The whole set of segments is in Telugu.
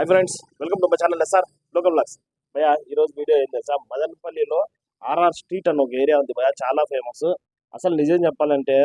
Hi friends welcome to my channel SR local blogs భయ ఈరోజు వీడియో ఏం తెలుసా? మదనపల్లిలో ఆర్ఆర్ స్ట్రీట్ అని ఒక ఏరియా ఉంది భయ చాలా ఫేమస్ అసలు నిజం చెప్పాలంటే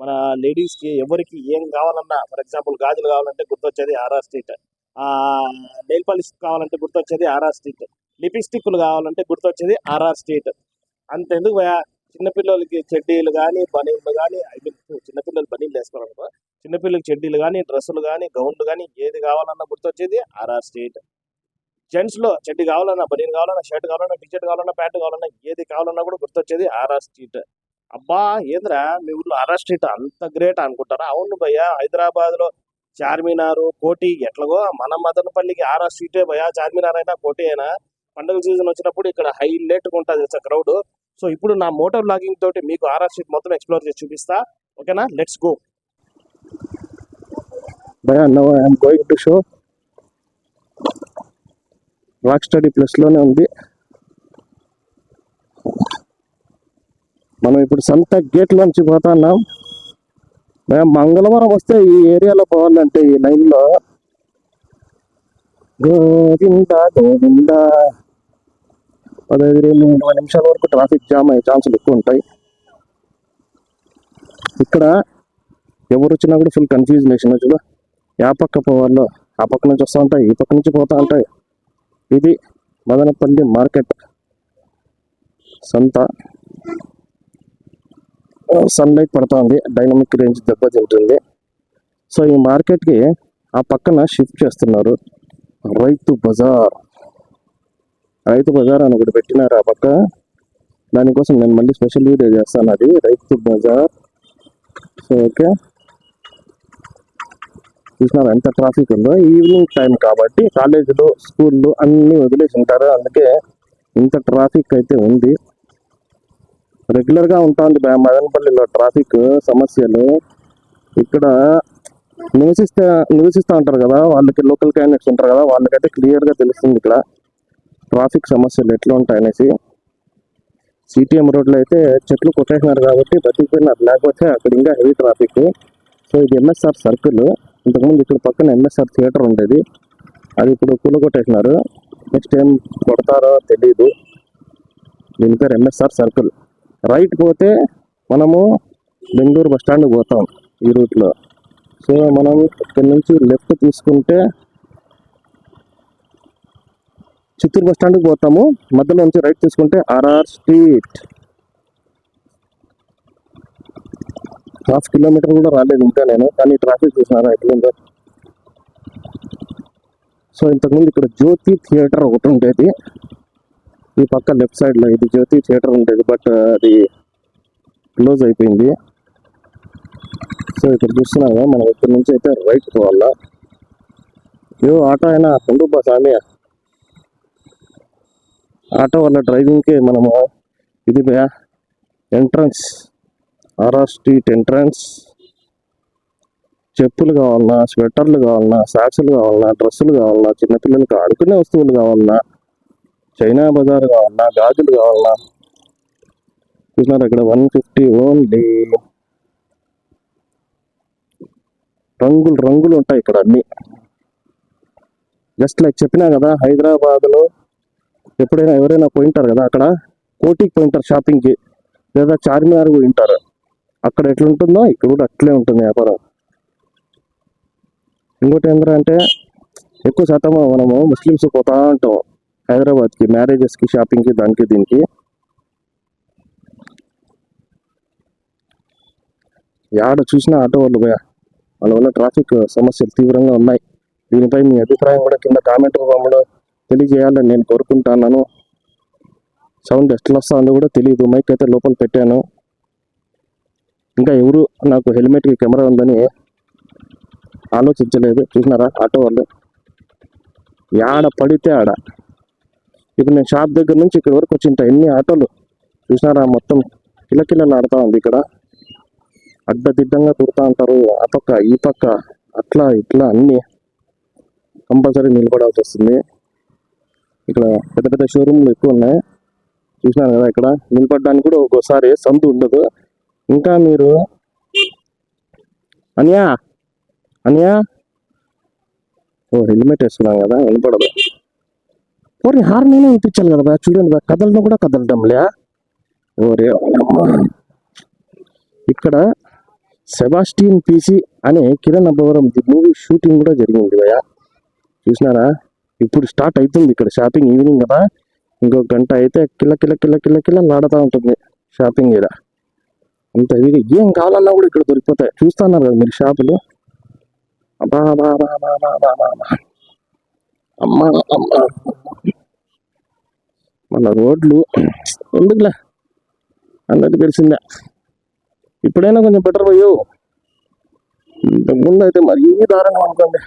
మన లేడీస్కి ఎవరికి ఏం కావాలన్నా ఫర్ ఎగ్జాంపుల్ గాజులు కావాలంటే గుర్తొచ్చేది ఆర్ఆర్ స్ట్రీట్ ఆ నెయిల్ పాలిష్ కావాలంటే గుర్తొచ్చేది ఆర్ఆర్ స్ట్రీట్ లిప్స్టిక్లు కావాలంటే గుర్తొచ్చేది ఆర్ఆర్ స్ట్రీట్ అంతెందుకు భయ చిన్నపిల్లలకి చెడ్డీలు కానీ బనీళ్ళు కానీ ఐ మీన్ చిన్నపిల్లలు బనీళ్ళు వేసుకోవాలనుకో చిన్నపిల్లలకి చెడ్డీలు కానీ డ్రెస్సులు కానీ గౌన్లు కానీ ఏది కావాలన్నా గుర్తొచ్చేది ఆర్ఆర్ స్ట్రీట్ జెంట్స్లో చెడ్డీ కావాలన్నా బనీన్ కావాలన్నా షర్ట్ కావాలన్నా టీషర్ట్ కావాలన్నా ప్యాంట్ కావాలన్నా ఏది కావాలన్నా కూడా గుర్తొచ్చేది ఆర్ఆర్ స్ట్రీట్ అబ్బా ఏంద్రా మీ ఊర్లో ఆర్ఆర్ స్ట్రీట్ అంత గ్రేట్ అనుకుంటారా? అవును భయ్యా హైదరాబాద్లో చార్మినార్ కోటి ఎట్లాగో మన మదనపల్లికి ఆర్ఆర్ స్ట్రీటే భయ్యా చార్మినార్ అయినా కోటి అయినా. పండుగ సీజన్ వచ్చినప్పుడు ఇక్కడ హైలైట్గా ఉంటుంది క్రౌడ్. సో ఇప్పుడు నా మోటార్ బ్లాగింగ్ తోటి మీకు ఆర్ఆర్ స్ట్రీట్ మొత్తం ఎక్స్ప్లోర్ చేసి చూపిస్తా. ఓకేనా? Let's go. భయా no I'm going to show rock study ప్లస్లోనే ఉంది. మనం ఇప్పుడు సంత గేట్ లోంచి పోతున్నాం. భయ మంగళవారం వస్తే ఈ ఏరియాలో పోవాలంటే ఈ లైన్లో గోవింద గోవింద. పదహైదు ఇరవై ఇరవై నిమిషాల వరకు ట్రాఫిక్ జామ్ అయ్యే ఛాన్సులు ఎక్కువ ఉంటాయి. ఇక్కడ ఎవరు వచ్చినా కూడా ఫుల్ కన్ఫ్యూజన్ చూడ. ఆ పక్క పోవాలో. ఆ పక్క నుంచి వస్తూ ఉంటాయి ఈ పక్క నుంచి పోతా ఉంటాయి. ఇది మదనపల్లి మార్కెట్. సంత. సన్లైట్ పడుతుంది డైనమిక్ రేంజ్ దెబ్బతింటుంది సో ఈ మార్కెట్కి ఆ పక్కన షిఫ్ట్ చేస్తున్నారు. రైతు బజార్. రైతు బజార్ అని ఒకటి పెట్టినారు ఆ పక్క. దానికోసం నేను మళ్ళీ స్పెషల్ వీడియో చేస్తాను అది రైతు బజార్. So okay. చూసినారు ఎంత ట్రాఫిక్ ఉందో? ఈవినింగ్ టైం కాబట్టి కాలేజీలు స్కూళ్ళు అన్నీ వదిలేసి ఉంటారు. అందుకే ఇంత ట్రాఫిక్ అయితే ఉంది. రెగ్యులర్గా ఉంటుంది మదనపల్లిలో ట్రాఫిక్ సమస్యలు. ఇక్కడ నివసిస్తే నివసిస్తూ ఉంటారు కదా వాళ్ళకి లోకల్ క్యాండిడేట్స్ ఉంటారు కదా వాళ్ళకైతే క్లియర్గా తెలుస్తుంది ఇక్కడ ట్రాఫిక్ సమస్యలు ఎట్లా ఉంటాయనేసి. సిటిఎం రోడ్లో అయితే చెట్లు కొట్టేసినారు కాబట్టి బతికిపోయినారు. లేకపోతే అక్కడ ఇంకా హెవీ ట్రాఫిక్ సో ఇది ఎంఎస్ఆర్ సర్కిల్ ఇంతకుముందు ఇక్కడ పక్కన ఎంఎస్ఆర్ థియేటర్ ఉండేది. అది ఇప్పుడు కూలగొట్టేసినారు. నెక్స్ట్ ఏం కొడతారో తెలీదు. దీని పేరు ఎంఎస్ఆర్ సర్కిల్. రైట్ పోతే మనము బెంగళూరు బస్ స్టాండ్ పోతాం ఈ రూట్లో సో మనం ఇక్కడ నుంచి లెఫ్ట్ తీసుకుంటే చిత్తూరు బస్ స్టాండ్కి పోతాము. మధ్యలో నుంచి రైట్ తీసుకుంటే ఆర్ఆర్ స్ట్రీట్. హాఫ్ కిలోమీటర్ కూడా రాలేదు ఇంకా నేను కానీ ట్రాఫిక్ చూసినారా ఎట్లుందో? సో ఇంతకుముందు ఇక్కడ జ్యోతి థియేటర్ ఒకటి ఉండేది. ఈ పక్క లెఫ్ట్ సైడ్లో ఇది జ్యోతి థియేటర్ ఉండేది బట్ అది క్లోజ్ అయిపోయింది. సో ఇక్కడ చూస్తున్నాగా మనం ఇక్కడ నుంచి అయితే రైట్ పోవాలా? ఏ ఆటో అయినా ఉండు బా స్వామి. ఆటో వల్ల డ్రైవింగ్కి మనము ఇది ఎంట్రన్స్ ఆర్ఆర్ స్ట్రీట్ ఎంట్రన్స్ చెప్పులు కావాలన్నా స్వెటర్లు కావాలన్నా సాక్స్లు కావాలన్నా డ్రెస్సులు కావాలన్నా చిన్నపిల్లలకి ఆడుకునే వస్తువులు కావాలన్నా చైనా బజార్ కావాలన్నా గాజులు కావాలన్నా. చూసినారు ఇక్కడ వన్ ఫిఫ్టీ ఓన్లీ. రంగులు రంగులు ఉంటాయి ఇక్కడ అన్ని. జస్ట్ లైక్ చెప్పినా కదా హైదరాబాద్లో ఎప్పుడైనా ఎవరైనా పోయింటారు కదా అక్కడ? కోటికి పోయింటారు షాపింగ్కి. లేదా చార్మినార్ పోయింటారు. అక్కడ ఎట్లుంటుందో ఇక్కడ కూడా అట్లే ఉంటుంది వ్యాపారం. ఇంకోటి ఏంటంటే అంటే ఎక్కువ శాతం మనము ముస్లిమ్స్ పోతా ఉంటాం హైదరాబాద్కి మ్యారేజెస్కి షాపింగ్కి దానికి దీనికి. యాడ చూసినా ఆటో వాళ్ళు పోయా వాళ్ళ వల్ల ట్రాఫిక్ సమస్యలు తీవ్రంగా ఉన్నాయి. దీనిపై మీ అభిప్రాయం కూడా కింద కామెంట్ రూపంలో తెలియజేయాలని నేను కోరుకుంటున్నాను. సౌండ్ ఎట్లా వస్తుందో కూడా తెలియదు మైక్ అయితే లోపల పెట్టాను. ఇంకా ఎవరు నాకు హెల్మెట్కి కెమెరా ఉందని ఆలోచించలేదు. చూసినారా? ఆటో వాళ్ళు. యాడ పడితే ఆడ. ఇప్పుడు నేను షాప్ దగ్గర నుంచి ఇక్కడ వరకు వచ్చింటా. ఎన్ని ఆటోలు? చూసినారా మొత్తం? కిలకిలలు ఆడుతా ఉంది ఇక్కడ. అడ్డదిడ్డంగా కుడతా ఉంటారు. ఆ పక్క ఈ పక్క అట్లా ఇట్లా అన్ని కంపల్సరీ నిలబడాల్సి వస్తుంది. ఇక్కడ పెద్ద పెద్ద షోరూమ్లు ఎక్కువ ఉన్నాయి. చూసినారు కదా ఇక్కడ? నిలబడడానికి కూడా ఒక్కోసారి సందు ఉండదు. ఇంకా మీరు? అనియా? అనియా? ఓ హెల్మెట్ వేస్తున్నాం కదా వినపడదు. ఓరే హార్న్ నేనే ఇప్పించాలి కదా బా చూడండి బా కదలడం కూడా కదలడంలే. ఓరే అమ్మా. ఇక్కడ సెబాస్టియన్ పీసీ అనే Kiran Abbavaram the movie shooting కూడా జరిగింది భయ చూసినారా? ఇప్పుడు స్టార్ట్ అవుతుంది ఇక్కడ షాపింగ్ ఈవినింగ్ కదా. ఇంకొక గంట అయితే కిల్ల కిల్ల కిల్ల కిల్ల కిల్ల లాడుతూ ఉంటుంది షాపింగ్ ఇక్కడ అంత ఇది ఏం కావాలన్నా కూడా ఇక్కడ దొరికిపోతాయి. చూస్తున్నారు కదా మీరు షాపులు? అమ్మా అమ్మా అమ్మా అమ్మా. మన రోడ్లు ఎందుకులే? అన్నట్టు తెలిసిందే. ఇప్పుడైనా కొంచెం బెటర్ పోయో ఇంతకుముందు అయితే మరీ దారుణం అనుకోండి.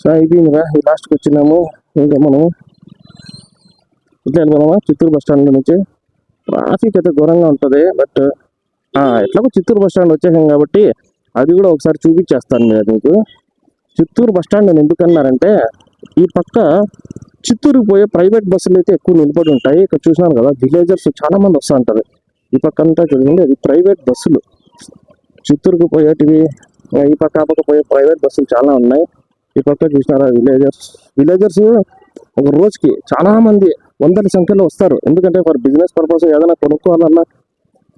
సో అయిపోయిందిరా. లాస్ట్కి వచ్చినాము. ఇంకా మనం ఇట్లా వెళ్ళిపోదామా చిత్తూరు బస్ స్టాండ్ నుంచి. ట్రాఫిక్ అయితే ఘోరంగా ఉంటుంది బట్ ఎట్లాగో చిత్తూరు బస్ స్టాండ్ వచ్చేసాం కాబట్టి అది కూడా ఒకసారి చూపించేస్తాను మీరు మీకు. చిత్తూరు బస్ స్టాండ్ అని ఎందుకన్నారంటే ఈ పక్క చిత్తూరుకి పోయే ప్రైవేట్ బస్సులు అయితే ఎక్కువ నిలబడి ఉంటాయి. ఇక్కడ చూసినాను కదా విలేజర్స్ చాలా మంది వస్తూ ఉంటారు. ఈ పక్క అంతా చూడండి అది ప్రైవేట్ బస్సులు. చిత్తూరుకు పోయేటివి ఈ పక్క ఆ పక్క పోయే ప్రైవేట్ బస్సులు చాలా ఉన్నాయి. ఈ పక్క చూసినారా విలేజర్స్ విలేజర్స్ ఒక రోజుకి చాలా మంది వందల సంఖ్యలో వస్తారు. ఎందుకంటే ఫర్ బిజినెస్ పర్పస్ ఏదైనా కొనుక్కోవాలన్నా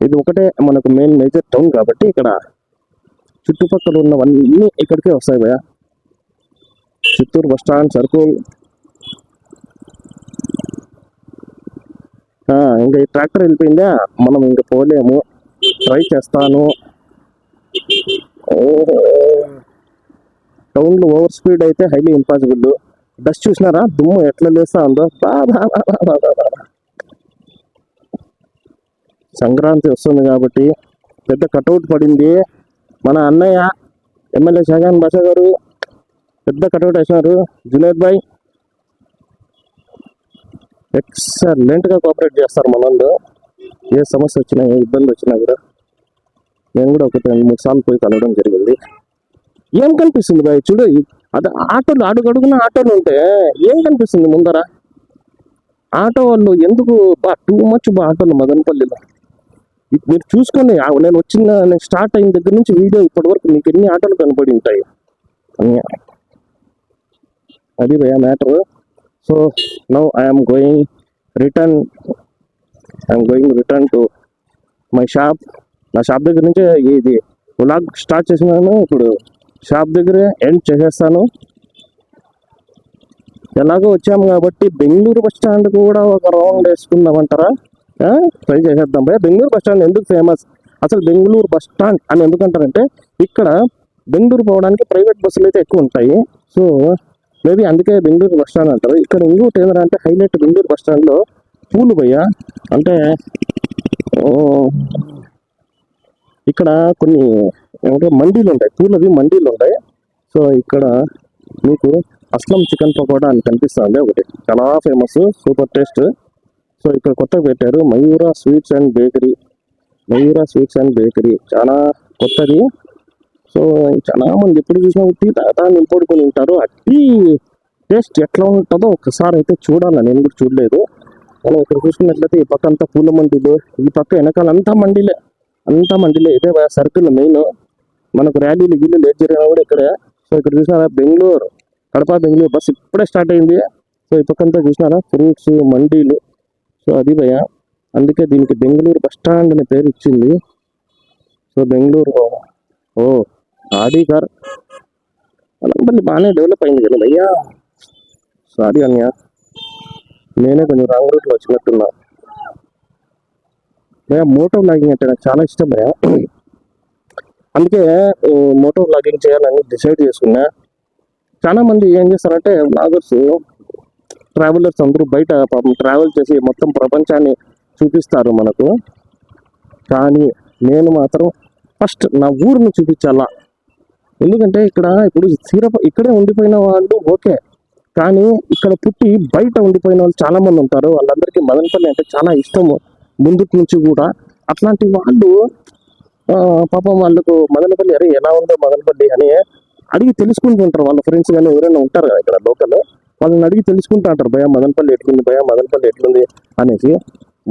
ఇది ఒకటే మనకు మెయిన్ మేజర్ టౌన్ కాబట్టి ఇక్కడ చుట్టుపక్కల ఉన్నవన్నీ ఇక్కడికే వస్తాయి భయ చిత్తూరు బస్ స్టాండ్ సర్కిల్. ఇంకా ఈ ట్రాక్టర్ వెళ్ళిపోయిందా? మనం ఇంకా పోలేము. ట్రై చేస్తాను. టౌన్లో ఓవర్ స్పీడ్ అయితే హైలీ ఇంపాసిబుల్. డస్ట్ చూసినారా? దుమ్ము ఎట్లా లేస్తా ఉందో సంక్రాంతి వస్తుంది కాబట్టి పెద్ద కటౌట్ పడింది. మన అన్నయ్య ఎమ్మెల్యే షాజాన్ బాషా గారు పెద్ద కటౌట్ వేసినారు. జునేద్ భాయ్ ఎక్సలెంట్గా కోఆపరేట్ చేస్తారు మనల్ని ఏ సమస్య వచ్చినా ఏ ఇబ్బంది వచ్చినా కూడా నేను కూడా ఒకటి రెండు మూడు సార్లు పోయి కలవడం జరిగింది. ఏం కనిపిస్తుంది బాయ్? చూడు అది ఆటోలు అడుగడుగున ఆటోలు ఉంటే ఏం కనిపిస్తుంది ముందర? ఆటో వాళ్ళు ఎందుకు బా టూ మచ్ బా ఆటోలు మదనపల్లిలో? మీరు చూసుకోండి నేను వచ్చిన నేను స్టార్ట్ అయిన దగ్గర నుంచి వీడియో ఇప్పటి వరకు మీకు ఎన్ని ఆటోలు కనపడి ఉంటాయి. అది భయ matter so now I'm going return I'm going return to my shop నా షాప్ దగ్గర నుంచే ఇది వ్లాగ్ స్టార్ట్ చేసినాను. ఇప్పుడు షాప్ దగ్గరే ఎండ్ చేసేస్తాను. ఎలాగో వచ్చాము కాబట్టి బెంగళూరు బస్ స్టాండ్ కూడా ఒక రౌండ్ వేసుకుందామంటారా? ట్రై చేసేద్దాం భయ బెంగళూరు బస్ స్టాండ్ ఎందుకు ఫేమస్? అసలు బెంగళూరు బస్ స్టాండ్ అని ఎందుకంటారంటే ఇక్కడ బెంగళూరు పోవడానికి ప్రైవేట్ బస్సులు అయితే ఎక్కువ ఉంటాయి. సో మేబీ అందుకే బెంగళూరు బస్ స్టాండ్ అంటారు. ఇక్కడ ఇంకోటి ఏంటంటే హైలైట్ బెంగళూరు బస్ స్టాండ్లో పూలు భయ్య. అంటే ఇక్కడ కొన్ని ఏమంటే మండీలు ఉంటాయి. పూలవి మండీలు ఉంటాయి. సో ఇక్కడ మీకు అస్లం చికెన్ పకోడా అని కనిపిస్తుంది. ఒకటి చాలా ఫేమస్ సూపర్ టేస్ట్. సో ఇక్కడ కొత్తగా పెట్టారు Mayura sweets and bakery. Mayura sweets and bakery. చాలా కొత్తది. సో చాలా మంది ఎప్పుడు చూసినా టీ దాన్ని నింపడుకొని ఉంటారు. ఆ టీ టేస్ట్ ఎట్లా ఉంటుందో ఒకసారి అయితే చూడాలి. నేను కూడా చూడలేదు. మనం ఇక్కడ చూసుకున్నట్లయితే ఈ పక్క అంతా పూల మండీలు ఈ పక్క వెనకాల అంతా మండీలే. అంతా మండీలే. ఇదే సర్కిల్ మెయిన్. మనకు ర్యాలీలు గిల్లు లేట్ జరిగినా కూడా ఇక్కడే సో ఇక్కడ చూసినారా? బెంగళూరు కడప బెంగళూరు బస్ ఇప్పుడే స్టార్ట్ అయింది. సో ఈ అంతా చూసినారా? ఫ్రూట్స్ మండీలు. సో అది భయ అందుకే దీనికి బెంగళూరు బస్ స్టాండ్ అనే పేరు ఇచ్చింది. సో బెంగళూరు ఓ ఆడి కార్ మళ్ళీ బాగానే డెవలప్ అయింది కదా భయ్యా. సారీ అన్య. నేనే కొంచెం రాంగ్ రూట్లో వచ్చినట్టున్నా. భయ్యా మోటో వ్లాగింగ్ అంటే నాకు చాలా ఇష్టం భయ అందుకే మోటో వ్లాగింగ్ చేయాలని డిసైడ్ చేసుకున్నా. చాలా మంది ఏం చేస్తారంటే వ్లాగర్స్ ట్రావెలర్స్ అందరూ బయట పాపం ట్రావెల్ చేసి మొత్తం ప్రపంచాన్ని చూపిస్తారు మనకు. కానీ నేను మాత్రం ఫస్ట్ నా ఊరిని చూపించాలా? ఎందుకంటే ఇక్కడ ఇప్పుడు సీరప ఇక్కడే ఉండిపోయిన వాళ్ళు ఓకే. కానీ ఇక్కడ పుట్టి బయట ఉండిపోయిన వాళ్ళు చాలామంది ఉంటారు. వాళ్ళందరికీ మదనపల్లి అంటే చాలా ఇష్టము. ముందుకు నుంచి కూడా. అట్లాంటి వాళ్ళు పాపం వాళ్ళకు మదనపల్లి అరే ఎలా ఉందో మదనపల్లి అని అడిగి తెలుసుకుంటుంటారు వాళ్ళ ఫ్రెండ్స్ కానీ ఎవరైనా ఉంటారు కదా ఇక్కడ లోకల్? వాళ్ళని అడిగి తెలుసుకుంటూ ఉంటారు. భయ మదనపల్లి ఎట్లుంది? భయా మదనపల్లి ఎట్లుంది? అనేసి.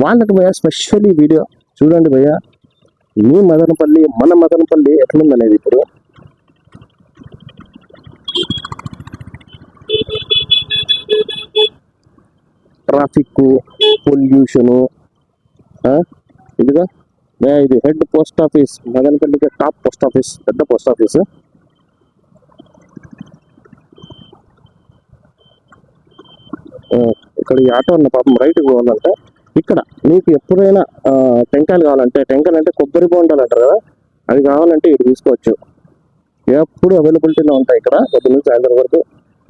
వాళ్ళకి భయా స్పెషల్లీ వీడియో. చూడండి భయ్యా. మీ మదనపల్లి మన మదనపల్లి ఎట్లుంది అనేది ఇప్పుడు. ట్రాఫిక్ పొల్యూషను ఇదిగా. ఇది హెడ్ పోస్ట్ ఆఫీస్ మదనపల్లికి టాప్ పోస్ట్ ఆఫీస్ పెద్ద పోస్ట్ ఆఫీస్. ఇక్కడ ఈ ఆటో ఉన్న పాపం రైట్కి పోవాలంటే. ఇక్కడ మీకు ఎప్పుడైనా టెంకాయలు కావాలంటే టెంకాయలు అంటే కొబ్బరి బొండాలు అంటారు కదా అది కావాలంటే ఇటు తీసుకోవచ్చు. ఎప్పుడు అవైలబిలిటీలో ఉంటాయి ఇక్కడ పొద్దున్న సాయంత్రం వరకు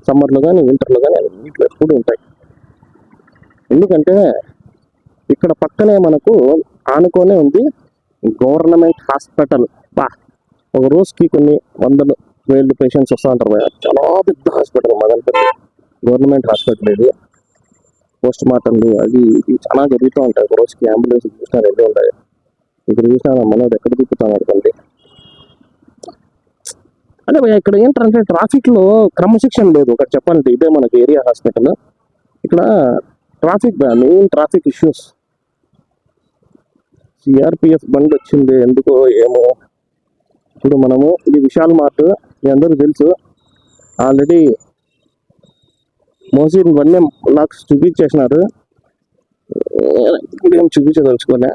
సమ్మర్లో కానీ వింటర్లో కానీ వీటిలో ఎప్పుడు ఉంటాయి. ఎందుకంటే ఇక్కడ పక్కనే మనకు ఆనుకొనే ఉంది గవర్నమెంట్ హాస్పిటల్. బా ఒక రోజుకి కొన్ని వందలు వేలు పేషెంట్స్ వస్తూ ఉంటారు చాలా పెద్ద హాస్పిటల్ మదనపల్లి గవర్నమెంట్ హాస్పిటల్ ఇది. పోస్ట్ మార్టంలు అవి ఇది చాలా జరుగుతూ ఉంటాయి. ఒక రోజుకి అంబులెన్స్ చూసినా రెడీ ఉంటాయి ఇక్కడ చూసినా నా మనోడు ఎక్కడ తిప్పుతాను అనుకోండి. అదే ఇక్కడ ఏంటంటే ట్రాఫిక్లో క్రమశిక్షణ లేదు. ఒకటి చెప్పాలంటే ఇదే మనకి ఏరియా హాస్పిటల్ ఇక్కడ traffic main traffic issues CRPF బండి వచ్చింది ఎందుకో ఏమో. ఇప్పుడు మనము ఇది విశాల్ మార్ట్ మీ అందరూ తెలుసు. ఆల్రెడీ మోసిన్ ఇవన్నీ లాక్స్ చూపించేసినారు. ఇప్పుడు ఏం చూపించదలుచుకోలే.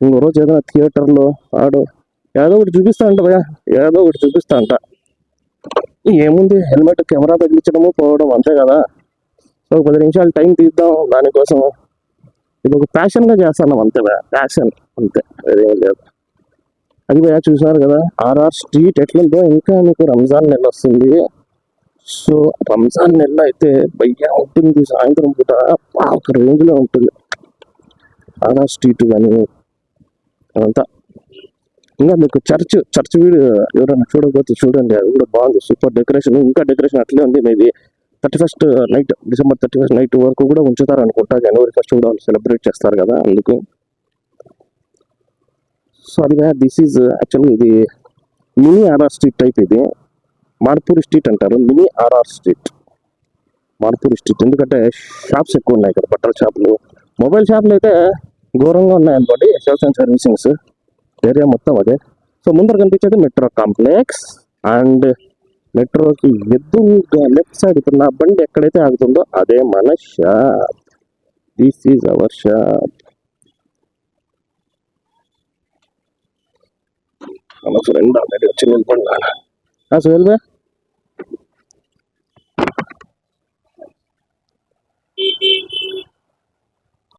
ఇంకో రోజు ఏదైనా థియేటర్లో ఆడు ఏదో ఒకటి చూపిస్తా అంట భయ ఏదో ఒకటి చూపిస్తా అంట. ఏముంది హెల్మెట్ కెమెరా తగిలించడము పోవడం అంతే కదా. సో పది నిమిషాలు టైం తీద్దాం. దానికోసం ఇది ఒక ప్యాషన్గా చేస్తున్నాం అంతే ప్యాషన్ అంతే. అదేం లేదు. అది భయ చూసారు కదా. ఆర్ఆర్ స్ట్రీట్ ఎట్లుందో ఇంకా మీకు రంజాన్ నెల వస్తుంది. సో రంజాన్ నెల అయితే భయ్యా ఉంటుంది. సాయంత్రం పూట ఒక రేంజ్లో ఉంటుంది. ఆర్ఆర్ స్ట్రీట్ కానీ అదంతా. ఇంకా మీకు చర్చ్ చర్చ్ వీడియో ఎవరైనా చూడకపోతే చూడండి. అది కూడా బాగుంది. సూపర్ డెకరేషన్ ఇంకా డెకరేషన్ అట్లే ఉంది. Maybe thirty first uh, night December thirty first night వరకు కూడా ఉంచుతారు అనుకుంటా జనవరి ఫస్ట్ కూడా వాళ్ళు సెలబ్రేట్ చేస్తారు కదా అందుకు. సో అది దిస్ ఈజ్ యాక్చువల్లీ ఇది మినీ ఆర్ఆర్ స్ట్రీట్ టైప్ ఇది. మార్పూరి స్ట్రీట్ అంటారు mini RR street Marpuri street ఎందుకంటే షాప్స్ ఎక్కువ ఉన్నాయి ఇక్కడ బట్టల షాపులు. మొబైల్ షాపులు అయితే ఘోరంగా ఉన్నాయనుకోండి సేల్స్ అండ్ సర్వీసింగ్స్ ఏరియా మొత్తం అదే. సో ముందర కనిపించేది మెట్రో కాంప్లెక్స్ అండ్ మెట్రోకి ఎదురుగా లెఫ్ట్ సైడ్ ఇప్పుడు నా బండి ఎక్కడైతే ఆగుతుందో అదే మన shop this is our shop మన ఫ్రెండ్ ఆల్రెడీ వచ్చి నిలబడినా సుహేల్ బా. Beep, beep.